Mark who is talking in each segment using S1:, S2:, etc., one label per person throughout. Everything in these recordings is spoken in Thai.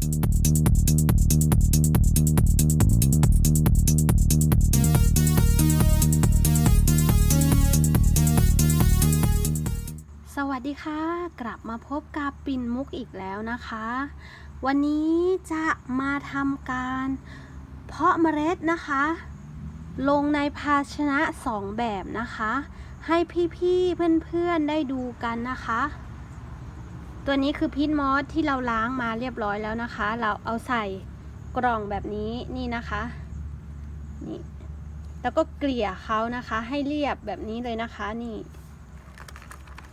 S1: สวัสดีค่ะ กลับมาพบกับปิ่นมุกอีกแล้วนะคะ วันนี้จะมาทำการ เพาะเมล็ดนะคะ ลงในภาชนะสองแบบนะคะ ให้พี่ๆเพื่อนๆได้ดูกันนะคะ ตัวนี้คือพีทมอสที่เราล้างมาเรียบร้อยแล้วนะคะ เราเอาใส่กล่องแบบนี้นี่นะคะนี่แล้วก็เกลี่ยเขานะคะ ให้เรียบแบบนี้เลยนะคะนี่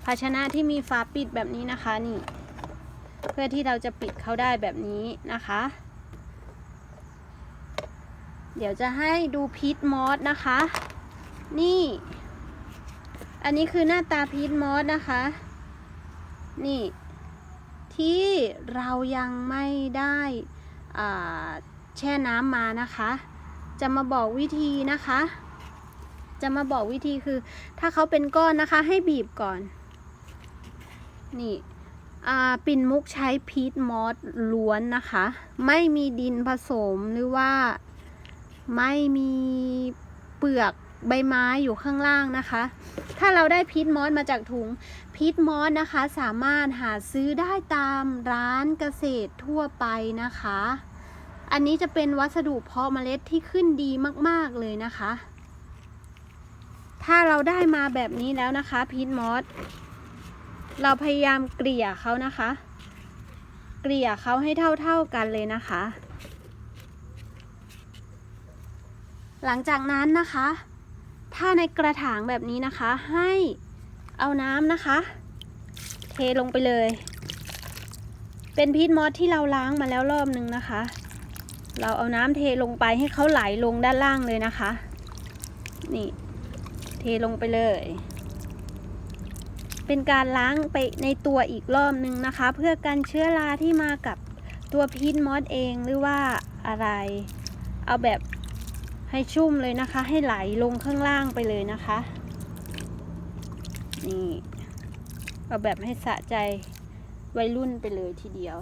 S1: ภาชนะที่มีฝาปิดแบบนี้นะคะนี่ เพื่อที่เราจะปิดเขาได้แบบนี้นะคะ เดี๋ยวจะให้ดูพีทมอสนะคะ นี่ อันนี้คือหน้าตาพีทมอสนะคะ นี่ ที่เรายังไม่ได้แช่น้ำมานะคะ จะมาบอกวิธีนะคะ จะมาบอกวิธีคือ ถ้าเขาเป็นก้อนนะคะให้บีบก่อน นี่ปิ่นมุกใช้พีทมอสล้วนนะคะ ไม่มีดินผสมหรือว่าไม่มีเปลือก ใบไม้อยู่ข้างล่างนะคะ ถ้าเราได้พีทมอสมาจากถุงพีทมอสนะคะ สามารถหาซื้อได้ตามร้านเกษตรทั่วไปนะคะ อันนี้จะเป็นวัสดุเพาะเมล็ดที่ขึ้นดีมากๆเลยนะคะ ถ้าเราได้มาแบบนี้แล้วนะคะพีทมอสเราพยายามเกลี่ยเขานะคะ เกลี่ยเขาให้เท่าๆกันเลยนะคะ หลังจากนั้นนะคะ ถ้าในกระถางแบบนี้นะคะ ให้เอาน้ำนะคะ เทลงไปเลย เป็นพีทมอสที่เราล้างมาแล้วรอบนึงนะคะ เราเอาน้ำเทลงไปให้เขาไหลลงด้านล่างเลยนะคะ นี่ เทลงไปเลย เป็นการล้างไปในตัวอีกรอบนึงนะคะ เพื่อกันเชื้อราที่มากับตัวพีทมอสเองหรือว่าอะไร เอาแบบ ให้ชุ่มเลยนะคะ ให้ไหลลงข้างล่างไปเลยนะคะ นี่ เอาแบบให้สะใจวัยรุ่นไปเลยทีเดียว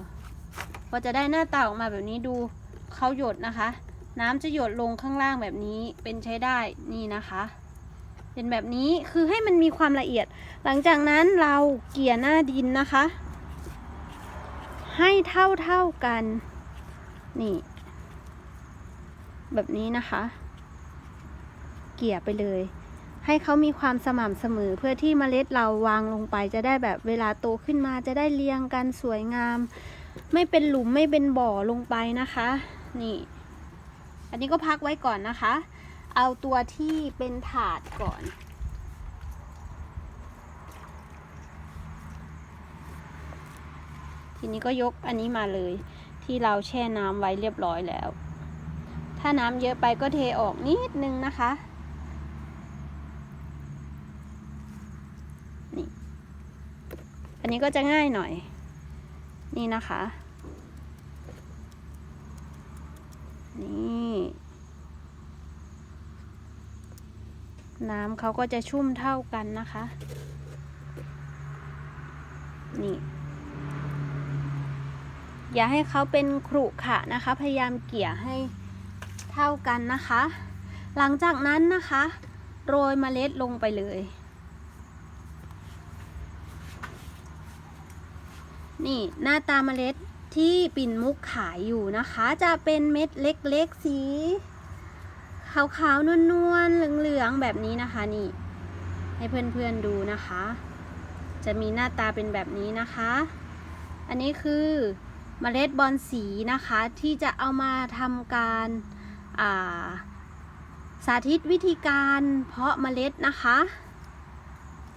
S1: พอจะได้หน้าตาออกมาแบบนี้ดูเขาหยดนะคะ น้ำจะหยดลงข้างล่างแบบนี้เป็นใช้ได้นี่นะคะเป็นแบบนี้คือให้มันมีความละเอียด หลังจากนั้นเราเกี่ยหน้าดินนะคะ ให้เท่าเท่ากัน นี่ แบบนี้นะคะ เกลี่ยไปเลย ให้เขามีความสม่ำเสมอเพื่อที่เมล็ดเราวางลงไปจะได้แบบเวลาโตขึ้นมาจะได้เรียงกันสวยงาม ไม่เป็นหลุมไม่เป็นบ่อลงไปนะคะ นี่ อันนี้ก็พักไว้ก่อนนะคะ เอาตัวที่เป็นถาดก่อนทีนี้ก็ยกอันนี้มาเลยที่เราแช่น้ำไว้เรียบร้อยแล้ว ถ้าน้ำเยอะไปก็เทออกนิดนึงนะคะ อันนี้ก็จะง่ายหน่อย นี่นะคะ นี่ น้ำเขาก็จะชุ่มเท่ากันนะคะ นี่ อย่าให้เขาเป็นขรุขระนะคะ พยายามเกี่ยให้เท่ากันนะคะ หลังจากนั้นนะคะ โรยเมล็ดลงไปเลย นี่หน้าตาเมล็ดที่ปิ่นมุกขายอยู่นะคะ จะเป็นเม็ดเล็กๆสี ขาวๆนวลๆเหลืองๆแบบนี้นะคะนี่ ให้เพื่อนๆดูนะคะ จะมีหน้าตาเป็นแบบนี้นะคะ อันนี้คือเมล็ดบอลสีนะคะที่จะเอามาทำการาสาธิตวิธีการเพาะเมล็ดนะคะ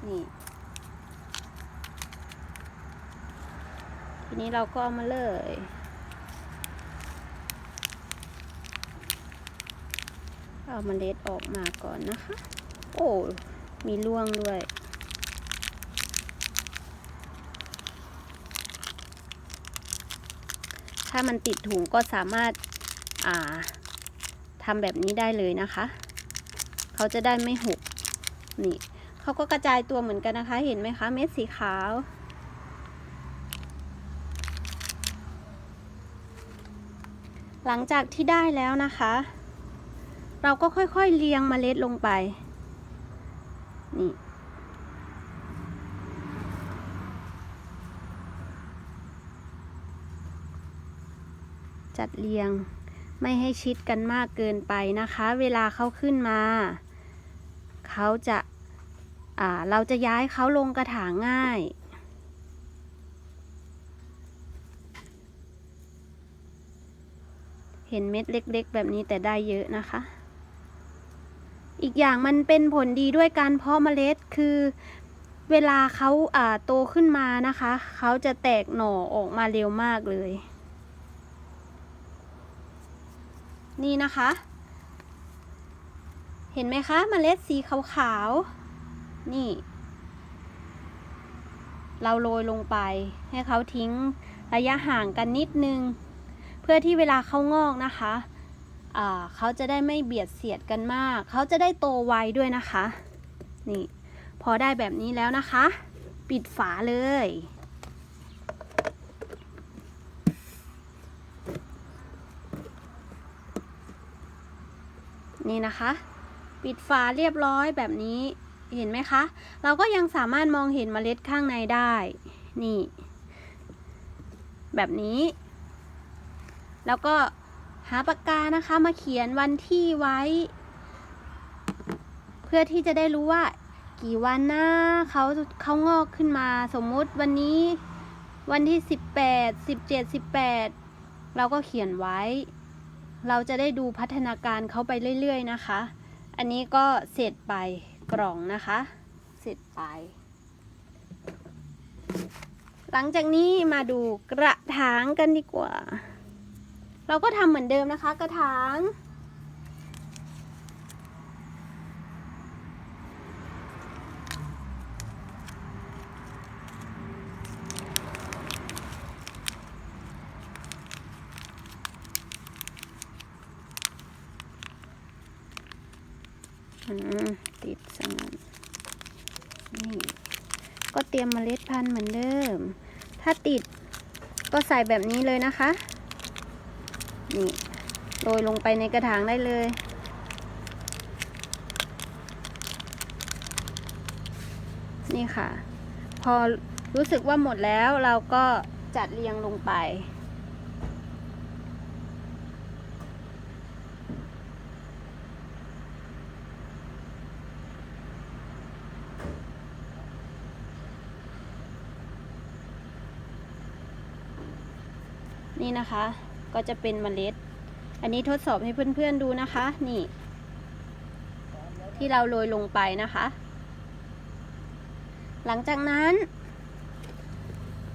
S1: นี่ นี้เราก็เอามาเลย เอาเล็ดออกมาก่อนนะคะ โอ้ มีร่วงด้วย ถ้ามันติดถุงก็สามารถ อ่าทำแบบนี้ได้เลยนะคะ เขาจะได้ไม่หก นี่ เขาก็กระจายตัวเหมือนกันนะคะ เห็นไหมคะ เม็ดสีขาว หลังจากที่ได้แล้วนะคะ เราก็ค่อยๆเรียงเมล็ดลงไป นี่ จัดเรียงไม่ให้ชิดกันมากเกินไปนะคะ เวลาเขาขึ้นมา เขาจะเราจะย้ายเขาลงกระถางง่าย เห็นเม็ดเล็กๆ แบบนี้แต่ได้เยอะนะคะ อีกอย่างมันเป็นผลดีด้วยการเพาะเมล็ดคือเวลาเขาโตขึ้นมานะคะ เขาจะแตกหน่อออกมาเร็วมากเลย นี่นะคะ เห็นไหมคะเมล็ดสีขาวๆ นี่ เราโรยลงไปให้เขาทิ้งระยะห่างกันนิดนึง พื่อที่เวลาเขางอกนะคะเขาจะได้ไม่เบียดเสียดกันมาก เขาจะได้โตไวด้วยนะคะ นี่ พอได้แบบนี้แล้วนะคะ ปิดฝาเลย นี่นะคะ ปิดฝาเรียบร้อยแบบนี้ เห็นไหมคะ เราก็ยังสามารถมองเห็นเมล็ดข้างในได้ นี่ แบบนี้ แล้วก็หาปากกานะคะมาเขียนวันที่ไว้ เพื่อที่จะได้รู้ว่า กี่วันนะเขาเขางอกขึ้นมา สมมุติวันนี้ วันที่สิบแปดสิบเจ็ดสิบแปดเราก็เขียนไว้ เราจะได้ดูพัฒนาการเขาไปเรื่อยๆนะคะ อันนี้ก็เสร็จไปกล่องนะคะ เสร็จไป หลังจากนี้มาดูกระถางกันดีกว่า เราก็ทำเหมือนเดิมนะคะ กระถาง ติดสังนี่ ก็เตรียมเมล็ดพันธุ์เหมือนเดิม ถ้าติดก็ใส่แบบนี้เลยนะคะ นี่โรยลงไปในกระถางได้เลยนี่ค่ะ พอรู้สึกว่าหมดแล้วเราก็จัดเรียงลงไป นี่นะคะ ก็จะเป็นเมล็ด อันนี้ทดสอบให้เพื่อนๆดูนะคะ นี่ ที่เราโรยลงไปนะคะ หลังจากนั้น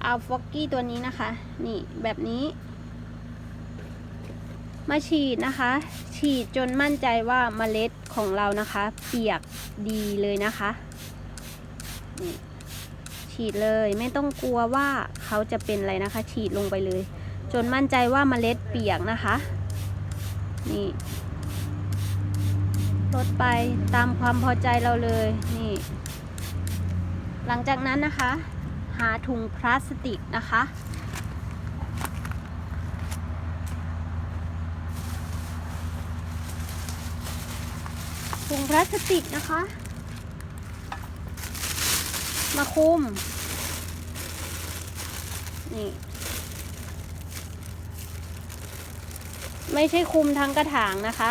S1: เอาฟอกกี้ตัวนี้นะคะ นี่แบบนี้มาฉีดนะคะ ฉีดจนมั่นใจว่าเมล็ดของเรานะคะ เปียกดีเลยนะคะฉีดเลยไม่ต้องกลัวว่าเขาจะเป็นอะไรนะคะ ฉีดลงไปเลย จนมั่นใจว่าเมล็ดเปียกนะคะ นี่ลดไปตามความพอใจเราเลยนี่ หลังจากนั้นนะคะ หาถุงพลาสติกนะคะถุงพลาสติกนะคะ มาคุมนี่ ไม่ใช่คุมทั้งกระถางนะคะ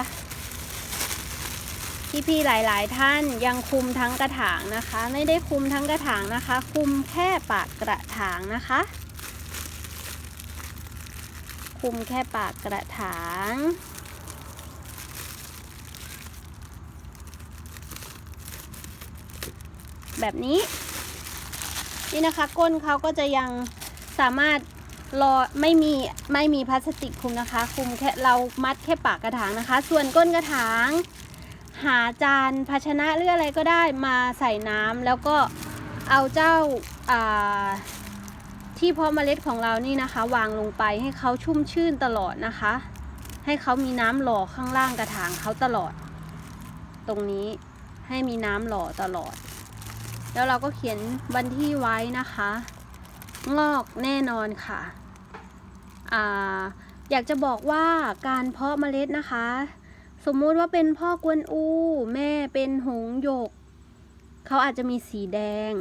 S1: พี่ๆหลายๆ ท่านยังคุมทั้งกระถางนะคะ ไม่ได้คุมทั้งกระถางนะคะ คุมแค่ปากกระถางนะคะ คุมแค่ปากกระถางแบบนี้ นี่นะคะก้นเขาก็จะยังสามารถ รอไม่มีไม่มีพลาสติกคลุมนะคะคุมแค่เรามัดแค่ปากกระถางนะคะ ส่วนก้นกระถาง หาจานภาชนะหรืออะไรก็ได้มาใส่น้ำแล้วก็เอาเจ้าาที่เพาะเมล็ดของเรานี่นะคะ วางลงไปให้เขาชุ่มชื่นตลอดนะคะ ให้เขามีน้ำหล่อข้างล่างกระถางเขาตลอด ตรงนี้ให้มีน้ำหล่อตลอด แล้วเราก็เขียนวันที่ไว้นะคะ งอกแน่นอนค่ะ อยากจะบอกว่าการเพาะเมล็ดนะคะ สมมุติว่าเป็นพ่อกวนอู แม่เป็นหงหยก เขาอาจจะมีสีแดง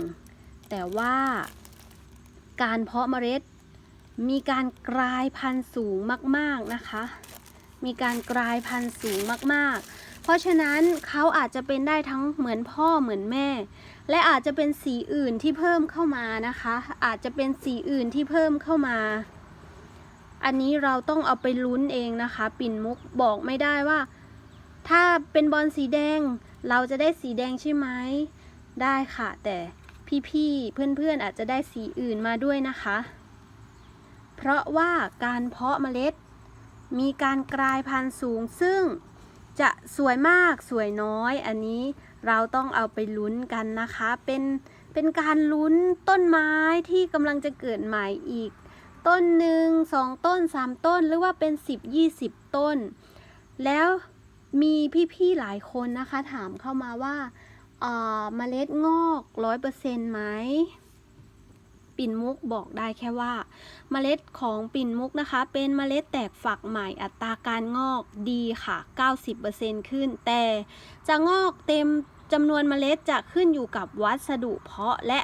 S1: แต่ว่าการเพาะเมล็ด มีการกลายพันธุ์สูงมาก ๆนะคะ มีการกลายพันธุ์สูงมาก ๆ เพราะฉะนั้นเขาอาจจะเป็นได้ทั้งเหมือนพ่อเหมือนแม่ และอาจจะเป็นสีอื่นที่เพิ่มเข้ามานะคะ อาจจะเป็นสีอื่นที่เพิ่มเข้ามา อันนี้เราต้องเอาไปลุ้นเองนะคะ ปิ่นมุกบอกไม่ได้ว่า ถ้าเป็นบอลสีแดง เราจะได้สีแดงใช่ไหมได้ค่ะ แต่พี่ๆเพื่อนๆอาจจะได้สีอื่นมาด้วยนะคะ เพราะว่าการเพาะเมล็ด มีการกลายพันธุ์สูง ซึ่งจะสวยมากสวยน้อย อันนี้เราต้องเอาไปลุ้นกันนะคะ เป็นเป็นการลุ้นต้นไม้ที่กำลังจะเกิดใหม่อีก ต้นหนึ่งสองต้นสามต้นหรือว่าเป็นสิบยี่สิบต้น แล้วมีพี่ๆหลายคนนะคะ ถามเข้ามาว่าเอ่อเมล็ดงอกร้อยเปอร์เซ็นต์ไหมปิ่นมุกบอกได้แค่ว่าเมล็ดของปิ่นมุกนะคะ เป็นเมล็ดแตกฝักใหม่อัตราการงอกดีค่ะ 90%ขึ้น แต่จะงอกเต็มจำนวนเมล็ดจะขึ้นอยู่กับวัสดุเพาะและ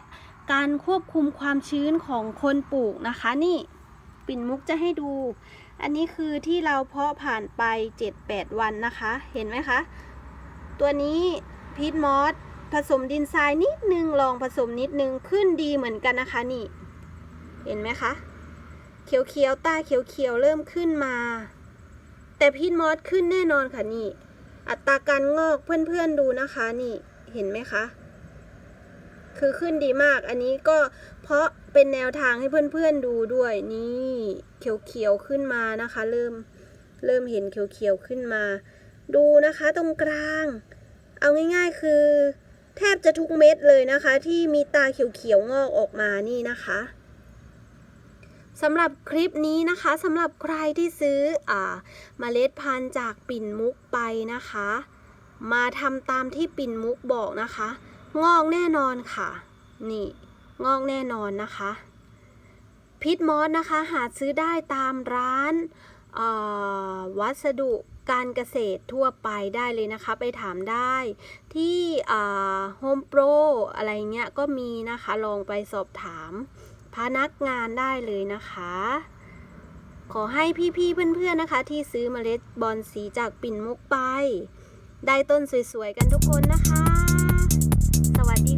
S1: การควบคุมความชื้นของคนปลูกนะคะ นี่ปิ่นมุกจะให้ดู อันนี้คือที่เราเพาะผ่านไป 7-8 วันนะคะ เห็นไหมคะ ตัวนี้พีทมอสผสมดินทรายนิดนึงลองผสมนิดนึงขึ้นดีเหมือนกันนะคะนี่ เห็นไหมคะ เขียวๆต้เขียวๆเริ่มขึ้นมา แต่พีทมอสขึ้นแน่นอนค่ะนี่ อัตราการงอกเพื่อนๆดูนะคะนี่เห็นไหมคะ คือขึ้นดีมาก อันนี้ก็เพราะเป็นแนวทางให้เพื่อนๆดูด้วยนี่เขียวๆขึ้นมานะคะ เริ่มเริ่มเห็นเขียวๆขึ้นมา ดูนะคะตรงกลาง เอาง่ายๆคือ แทบจะทุกเม็ดเลยนะคะ ที่มีตาเขียวๆงอกออกมานี่นะคะสำหรับคลิปนี้นะคะสำหรับใครที่ซื้ออ่าเมล็ดพันธุ์จากปิ่นมุกไปนะคะ มาทำตามที่ปิ่นมุกบอกนะคะ งอกแน่นอนค่ะ นี่งอกแน่นอนนะคะ พิษมอสนะคะ หาซื้อได้ตามร้านวัสดุการเกษตรทั่วไปได้เลยนะคะ ไปถามได้ ที่โฮมโปรอะไรเงี้ยก็มีนะคะ ลองไปสอบถามพนักงานได้เลยนะคะ ขอให้พี่ๆเพื่อนๆนะคะ ที่ซื้อเมล็ดบอลสีจากปิ่นมุกไป ได้ต้นสวยๆกันทุกคนนะคะ สวัสดี